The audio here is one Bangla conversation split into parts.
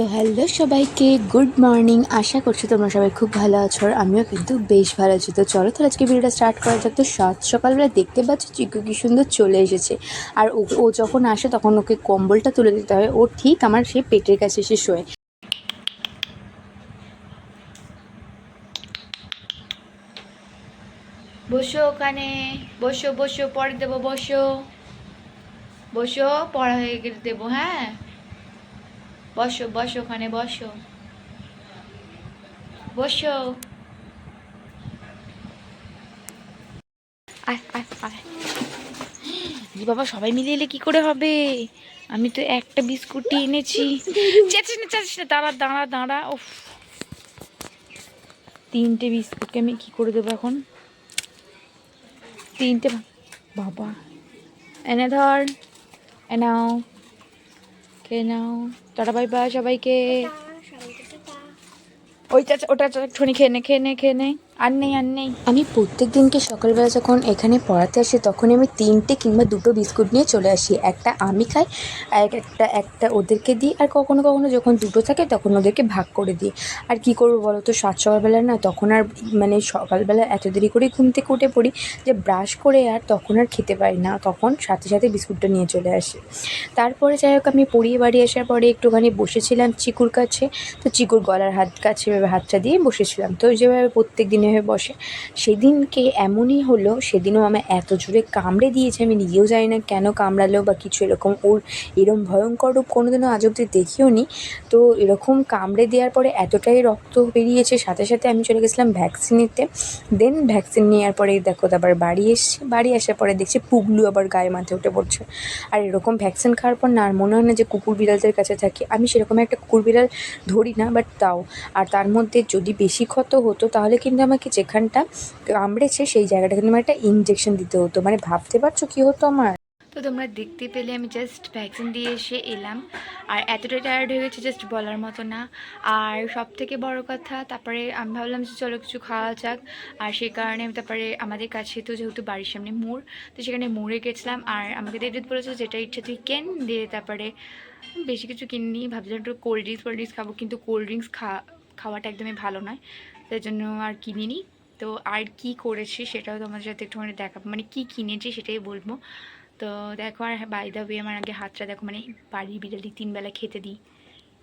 তো হ্যালো সবাইকে গুড মর্নিং আশা করছি তোমরা সবাই খুব ভালো আছো আর আমিও কিন্তু বেশ ভালো আছি। তো চলো তাহলে আজকে ভিডিওটা স্টার্ট করা যাক। তো সাত সকালবেলা দেখতে পাচ্ছ চিকু কি সুন্দর চলে এসেছে। আর ও যখন আসে তখন ওকে কম্বলটা তুলে দিতে হয়। ও ঠিক আমার সেই পেটের কাছে এসে শোয়। বসো ওখানে। বসো বসো, পরে দেবো, বসো। বসো, পড়া হয়ে গেলে দেবো হ্যাঁ? বসো বসো ওখানে, বসো। বসো। আয় বাবা, সবাই মিলে এলে কি করে হবে? আমি তো একটা বিস্কুটই এনেছি। চেঁচিস না চেঁচিস না, দাঁড়া দাঁড়া দাঁড়া, উফ। তিনটে বিস্কুটকে আমি কি করে দেবো এখন? তিনটে, বাবা। এনে ধর এনাও খেয়ে নাও। টাটা বাই বাই সবাইকে। ওইটা ওটা একটুখানি খেয়ে নে খেয়ে নে খেয়ে নে। আর নেই আর নেই। আমি প্রত্যেক দিনকে সকালবেলা যখন এখানে পড়াতে আসি তখন আমি তিনটে কিংবা দুটো বিস্কুট নিয়ে চলে আসি। একটা আমি খাই, আর এক- একটা একটা ওদেরকে দিই, আর কখনো কখনো যখন দুটো থাকে, তখন ওদেরকে ভাগ করে দিই। আর কি করব বলো তো, সাত সকালবেলা না, তখন আর মানে সকালবেলা এত দেরি করে ঘুম থেকে উঠে পড়ি যে ব্রাশ করে আর তখন আর খেতে পারি না। তখন সাথে সাথে বিস্কুটটা নিয়ে চলে আসি। তারপরে যাই হোক, আমি পড়িয়ে বাড়ি আসার পরে একটুখানি বসেছিলাম চিকুর কাছে। তো চিকুর গলার হাত কাছে, হাতটা দিয়ে বসেছিলাম। তো যেভাবে প্রত্যেক দিন এভাবে বসে। সেদিনকে এমনই হলো, সেদিনও আমার এত জোরে কামড়ে দিয়েছে, আমি নিজেও জানি না কেন কামড়ালো বা কিছু এরকম ওর এরকম ভয়ঙ্কর রূপ কোনোদিনও আজ অব্দি দেখিও নি তো এরকম কামড়ে দেওয়ার পরে এতটাই রক্ত বেরিয়েছে, সাথে সাথে আমি চলে গেছিলাম ভ্যাকসিন নিতে। দেন ভ্যাকসিন নেওয়ার পরে দেখো তারপর বাড়ি এসছি। বাড়ি আসার পরে দেখছি পুগলু আবার গায়ে মাথায় উঠে পড়ছে। আর এরকম ভ্যাকসিন খাওয়ার পর না আর মনে হয় না যে কুকুর বিড়ালদের কাছে থাকি। আমি সেরকম একটা কুকুর বিড়াল ধরি না বাট তাও। আর তার মধ্যে যদি বেশি ক্ষত হতো, তাহলে কিন্তু আমাকে যেখানটা কামড়েছে সেই জায়গাটা কিন্তু আমার একটা ইঞ্জেকশন দিতে হতো। মানে ভাবতে পারছ কী হতো আমার? তো তোমরা দেখতে পেলে আমি জাস্ট ভ্যাকসিন দিয়ে এসে এলাম। আর এতটাই টায়ার্ড হয়ে গেছে জাস্ট বলার মতো না। আর সব থেকে বড় কথা, তারপরে আমি ভাবলাম যে চলো কিছু খাওয়া যাক। আর সেই কারণে তারপরে আমাদের কাছে তো যেহেতু বাড়ির সামনে মোড়, তো সেখানে মোড়ে গেছিলাম। আর আমাকে দিদি বলেছে যেটা ইচ্ছা তুই কেন দিয়ে তারপরে বেশি কিছু কিনিনি। ভাবছিলাম একটু কোল্ড ড্রিঙ্কস কোল্ড ড্রিঙ্কস খাব, কিন্তু কোল্ড ড্রিঙ্কস খা, খাওয়াটা একদমই ভালো নয়। তাই জন্য আর কিনিনি। তো আর কি করেছি সেটাও তোমাদের সাথে একটুখানি দেখাবো। মানে কি কিনেছি সেটাই বলব। তো দেখো, আর বাই দা ওয়ে আমার আগে হাতটা দেখো মানে বাড়ির বিড়ালি তিনবেলা খেতে দিই।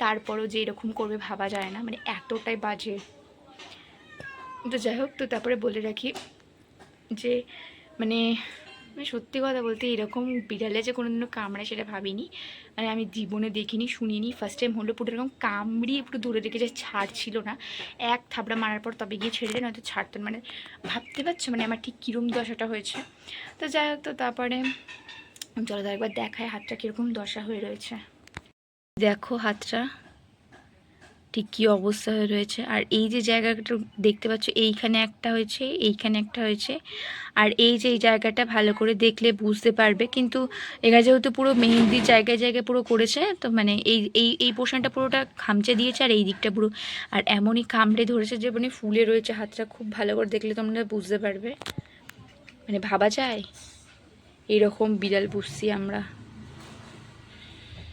তারপরও যে এরকম করবে ভাবা যায় না মানে এতটাই বাজে। তো যাই হোক, তো তারপরে বলে রাখি যে মানে মানে সত্যি কথা বলতে এরকম বিড়ালে যে কোনোদিনও কামড়ায় সেটা ভাবিনি। মানে আমি জীবনে দেখিনি, শুনিনি। ফার্স্ট টাইম হলো পুরো এরকম কামড়িয়ে পুরো যে ছাড়ছিল না। এক থাবড়া মারার পর তবে গিয়ে ছেড়ে দেয় নয়তো ছাড়তেন মানে ভাবতে পারছ মানে আমার ঠিক কীরম দশাটা হয়েছে। তো যাই হোক, তো তারপরে চলো একবার দেখায় হাতটা কীরকম দশা হয়ে রয়েছে। দেখো হাতটা। ঠিক কী অবস্থা হয়ে রয়েছে। আর এই যে জায়গাটা দেখতে পাচ্ছ, এইখানে একটা হয়েছে, এইখানে একটা হয়েছে। আর এই যে এই জায়গাটা ভালো করে দেখলে বুঝতে পারবে। কিন্তু এরা যেহেতু পুরো মেহেন্দির জায়গায় জায়গায় পুরো করেছে, তো মানে এই এই এই পোর্শনটা পুরোটা খামচে দিয়েছে আর এই দিকটা পুরো, আর এমনই কামড়ে ধরেছে যে মানে ফুলে রয়েছে হাতটা। খুব ভালো করে দেখলে তোমরা বুঝতে পারবে। মানে ভাবা যায়? এইরকম বিড়াল পুষছি আমরা।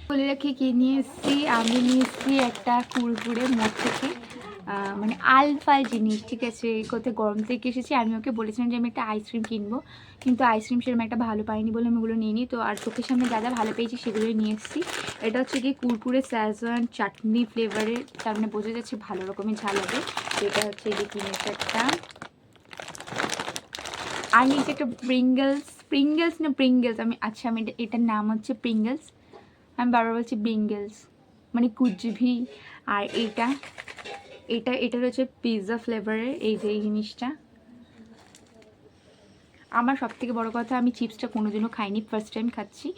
বলে রাখি কি নিয়ে এসেছি? আমি নিয়ে এসেছি একটা কুরকুরে মোট থেকে মানে আলফাল জিনিস, ঠিক আছে? কোথায় গরম থেকে এসেছি। আমি ওকে বলেছিলাম যে আমি একটা আইসক্রিম কিনবো। কিন্তু আইসক্রিম সেরকম একটা ভালো পাইনি বলে আমি ওগুলো নিয়ে নিই তো আর চোখের সামনে যা যা ভালো পেয়েছি সেগুলোই নিয়ে এসেছি। এটা হচ্ছে কি কুরকুরে স্যাজন চাটনি ফ্লেভারের তার মানে বোঝা যাচ্ছে ভালো রকমের ঝাল হবে। এটা হচ্ছে এই যে কিনেছে একটা। আর নিচে একটা প্রিঙ্গলস প্রিঙ্গলস না প্রিঙ্গলস আমি আচ্ছা আমি এটা- এটার নাম হচ্ছে প্রিঙ্গলস আমি বারবার বলছি ব্রিঙ্গেলস মানে কুচভি আর এইটা এটা এটা রয়েছে পিৎজা ফ্লেভারের এই যে এই জিনিসটা। আমার সব থেকে বড়ো কথা, আমি চিপসটা কোনোদিনও খাইনি ফার্স্ট টাইম খাচ্ছি।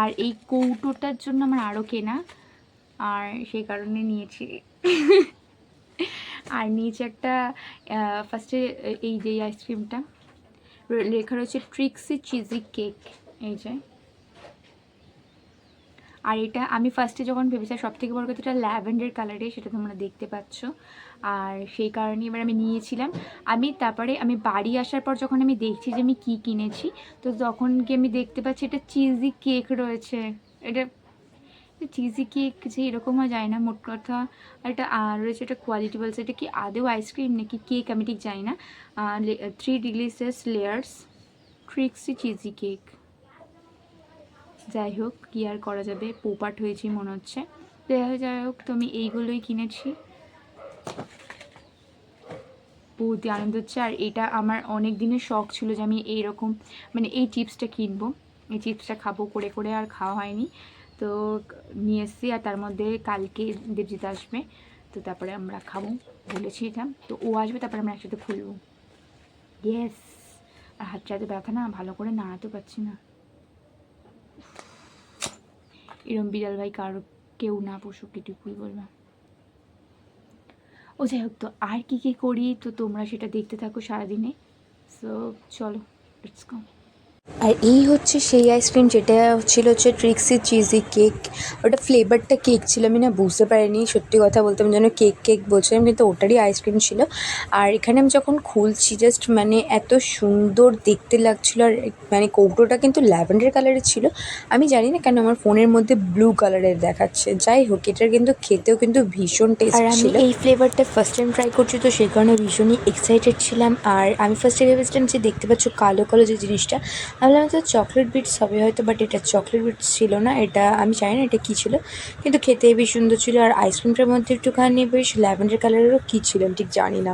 আর এই কৌটোটার জন্য আমার আরও কেনা। আর সেই কারণে নিয়েছি। আর নিয়েছি একটা ফার্স্টে এই যে আইসক্রিমটা লেখা রয়েছে ট্রিক্সি চিজি কেক এই যে। আর এটা আমি ফার্স্টে যখন ভেবেছিলাম সব থেকে বড় কথা এটা ল্যাভেন্ডার কালারে সেটা তোমরা দেখতে পাচ্ছ। আর সেই কারণে এবার আমি নিয়েছিলাম। আমি তারপরে আমি বাড়ি আসার পর যখন আমি দেখছি যে আমি কি কিনেছি, তো তখন কি আমি দেখতে পাচ্ছি এটা চিজি কেক রয়েছে। এটা চিজি কেক যে এরকম যায় না, মোট কথা আর রয়েছে একটা কোয়ালিটি বলছে। এটা কি আদেও আইসক্রিম নাকি কেক আমি ঠিক জানি না। Three delicious layers tricksy cheesy cake যাই হোক, কি আর করা যাবে? পোপাট হয়েছি মনে হচ্ছে। যাই হোক, তো আমি এইগুলোই কিনেছি। বহুতই আনন্দ হচ্ছে। আর এটা আমার অনেক দিনের শখ ছিল যে আমি এইরকম মানে এই চিপসটা কিনবো। এই চিপসটা খাব করে করে, আর খাওয়া হয়নি। তো নিয়ে এসেছি, আর তার মধ্যে কালকে দেবজিৎ আসবে। তো তারপরে আমরা খাব বলেছি এটা। তো ও আসবে, তারপরে আমরা একসাথে খুলবো। ইয়েস আর হাতটা এত ব্যথা না, ভালো করে নাড়াতে পারছি না। এরম বিড়াল ভাই কারও কেউ না পশুক এটুকুই বলবা। ও যাই হোক, তো আর কী কী করি? তো তোমরা সেটা দেখতে থাকো সারাদিনে। সো চলো ইটস গো আর এই হচ্ছে সেই আইসক্রিম যেটা ছিল হচ্ছে ট্রিক্সি চিজি কেক ওটা ফ্লেভারটা কেক ছিল আমি না বুঝতে পারিনি সত্যি কথা বলতে আমি যেন কেক কেক বলছিলাম কিন্তু ওটারই আইসক্রিম ছিল। আর এখানে আমি যখন খুলছি জাস্ট মানে এত সুন্দর দেখতে লাগছিল আর মানে কৌটোটা কিন্তু ল্যাভেন্ডার কালারের ছিল। আমি জানি না কেন আমার ফোনের মধ্যে ব্লু কালারের দেখাচ্ছে। যাই হোক এটার কিন্তু খেতেও কিন্তু ভীষণ টেস্ট আর আমি ছিল। এই ফ্লেভারটা ফার্স্ট টাইম ট্রাই করছি তো সেই কারণে ভীষণই এক্সাইটেড ছিলাম। আর আমি ফার্স্টে ভেবেছিলাম যে দেখতে পাচ্ছ কালো কালো যে জিনিসটা ভাবলাম তো চকলেট বিটস হবে হয়তো বাট এটা চকলেট বিটস ছিল না, এটা আমি জানি না এটা কী ছিল, কিন্তু খেতে বেশ সুন্দর ছিল, আর আইসক্রিমটার মধ্যে একটুখানি বেশ ল্যাভেন্ডার কালারেরও কী ছিল আমি ঠিক জানি না।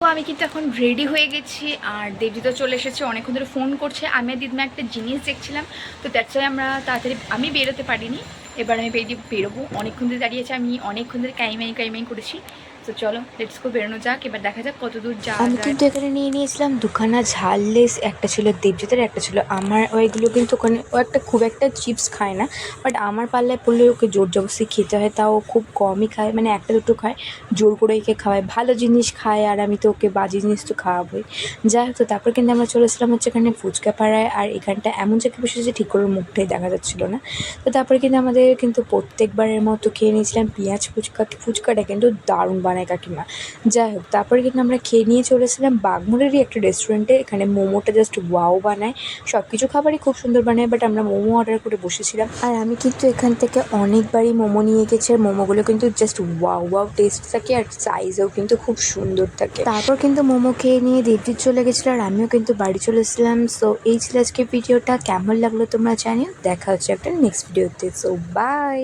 তো আমি কিন্তু এখন রেডি হয়ে গেছি, আর দেবজিৎও চলে এসেছে, অনেকক্ষণ ধরে ফোন করছে, আমি দিদিমা একটা জিনিস দেখছিলাম, তো দ্যাটস ওয়াই আমরা তাড়াতাড়ি, আমি বেরোতে পারিনি, এবার আমি বেরিয়ে বেরোবো, অনেকক্ষণ ধরে দাঁড়িয়েছে আমি অনেকক্ষণ ধরে কাইমাই কাইমাই করেছি তো চলো লেটস গো বেরোনো যাক এবার দেখা যাক কত দূর যাওয়া আমি কিন্তু এখানে নিয়ে নিয়েছিলাম দুখানা ঝাল লেস একটা ছিল দেবজিতের একটা ছিল আমার ওইগুলো কিন্তু ওখানে ও একটা খুব একটা চিপস খায় না বাট আমার পাল্লায় পড়লে ওকে জোর জবরদস্তি খেতে হয় তাও খুব কমই খায় মানে একটা দুটো খায় জোর করে একে খাওয়ায় ভালো জিনিস খায় আর আমি তো ওকে বাজে জিনিস তো খাওয়াবোই। যাই হোক তো তারপর কিন্তু আমরা চলে চলেছিলাম হচ্ছে এখানে ফুচকা পাড়ায় আর এখানটা এমন জায়গায় বসেছে ঠিক করে মুখটাই দেখা যাচ্ছিল না। তো তারপরে কিন্তু আমাদের কিন্তু প্রত্যেকবারের মতো খেয়ে নিয়েছিলাম পেঁয়াজ ফুচকা ফুচকাটা কিন্তু দারুণ বানায়। কাকিমা। যাই হোক, তারপরে কিন্তু আমরা খেয়ে নিয়ে চলেছিলাম বাগমুড়েরই একটা রেস্টুরেন্টে এখানে মোমোটা জাস্ট ওয়াও বানায়। সব কিছু খাবারই খুব সুন্দর বানায় বাট আমরা মোমো অর্ডার করে বসেছিলাম। আর আমি কিন্তু এখান থেকে অনেকবারই মোমো নিয়ে গেছি, আর মোমোগুলো কিন্তু জাস্ট ওয়াও ওয়াও টেস্ট থাকে, আর সাইজেও কিন্তু খুব সুন্দর থাকে। তারপর কিন্তু মোমো খেয়ে নিয়ে দেবজিৎ চলে গেছিল, আর আমিও কিন্তু বাড়ি চলে এসেছিলাম। সো এই ছিল আজকে ভিডিওটা কেমন লাগল তোমরা জানিও। দেখা হচ্ছে একটা নেক্সট ভিডিওতে সো বাই